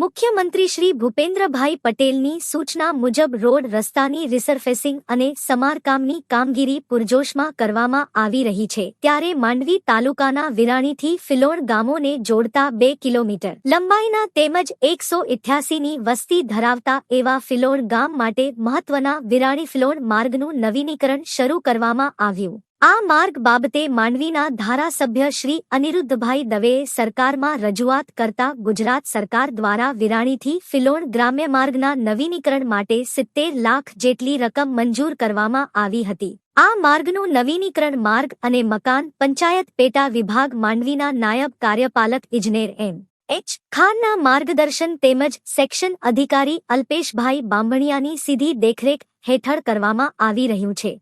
મુખ્યમંત્રી શ્રી ભૂપેન્દ્રભાઈ પટેલની સૂચના મુજબ રોડ રસ્તાની રિસરફેસિંગ અને સમારકામની કામગીરી પુરજોશમાં કરવામાં આવી રહી છે. ત્યારે માંડવી તાલુકાના વિરાણીથી ફિલોણ ગામોને જોડતા બે કિલોમીટર લંબાઈના તેમજ એકસો ઇઠ્યાસીની વસ્તી ધરાવતા એવા ફિલોણ ગામ માટે મહત્વના વિરાણી ફિલોણ માર્ગનું નવીનીકરણ શરૂ કરવામાં આવ્યું. આ માર્ગ બાબતે માંડવીના ધારાસભ્ય શ્રી અનિરુદ્ધભાઈ દવેએ સરકારમાં રજૂઆત કરતા ગુજરાત સરકાર દ્વારા વિરાણીથી ફિલોણ ગ્રામ્ય માર્ગના નવીનીકરણ માટે સિત્તેર લાખ જેટલી રકમ મંજૂર કરવામાં આવી હતી. આ માર્ગનું નવીનીકરણ માર્ગ અને મકાન પંચાયત પેટા વિભાગ માંડવીના નાયબ કાર્યપાલક ઇજનેર એમ. એચ. ખાનના માર્ગદર્શન તેમજ સેક્શન અધિકારી અલ્પેશભાઈ બાંભણિયાની સીધી દેખરેખ હેઠળ કરવામાં આવી રહ્યું છે.